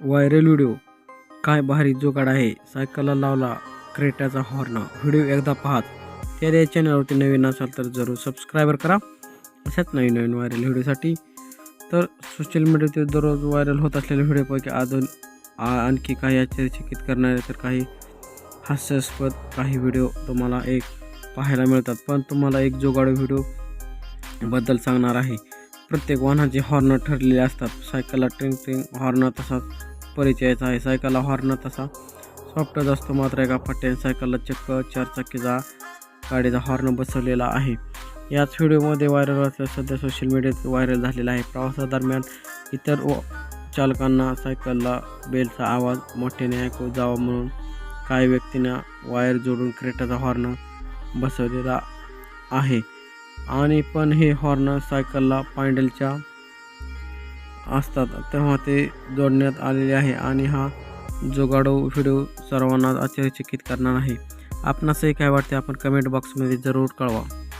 Viral video. काय भारी जोगाड आहे. सायकलला लावला क्रेटाचा हॉर्न व्हिडिओ एकदा पाहात त्या या चॅनलवरती नवीन असाल तर जरूर सबस्क्रायबर करा. अशाच नवीन नवीन व्हायरल व्हिडिओसाठी. तर सोशल मीडियातील दररोज व्हायरल होत असलेल्या व्हिडिओपैकी अजून आणखी काही आश्चर्यचकित करणारे तर काही हास्यास्पद काही व्हिडिओ तुम्हाला एक पाहायला मिळतात. पण तुम्हाला एक जोगाडू व्हिडिओ बद्दल सांगणार आहे. प्रत्येक वाहनाचे हॉर्न ठरलेले असतात. सायकलला ट्रिंग ट्रिंग हॉर्न तसा परिचयाचा आहे. सायकलला हॉर्न तसा सॉफ्टच असतो. मात्र एका पट्ट्याने सायकलला चक्क चारचाकीचा गाडीचा हॉर्न बसवलेला आहे. याच व्हिडिओमध्ये व्हायरल असल्या सध्या सोशल मीडियात व्हायरल झालेला आहे. प्रवासादरम्यान इतर व चालकांना सायकलला बेलचा आवाज मोठ्याने ऐकू जावा म्हणून काही व्यक्तींना वायर जोडून क्रेटाचा हॉर्न बसवलेला आहे. आणि पण हे हॉर्न सायकलला पॅन्डलच्या असतात. तेव्हा ते जोडण्यात आलेले आहे आणि हा जोगाडो व्हिडिओ सर्वांना आश्चर्यचकित करणार आहे. आपणासही काय वाटते? आपण कमेंट बॉक्समध्ये जरूर कळवा.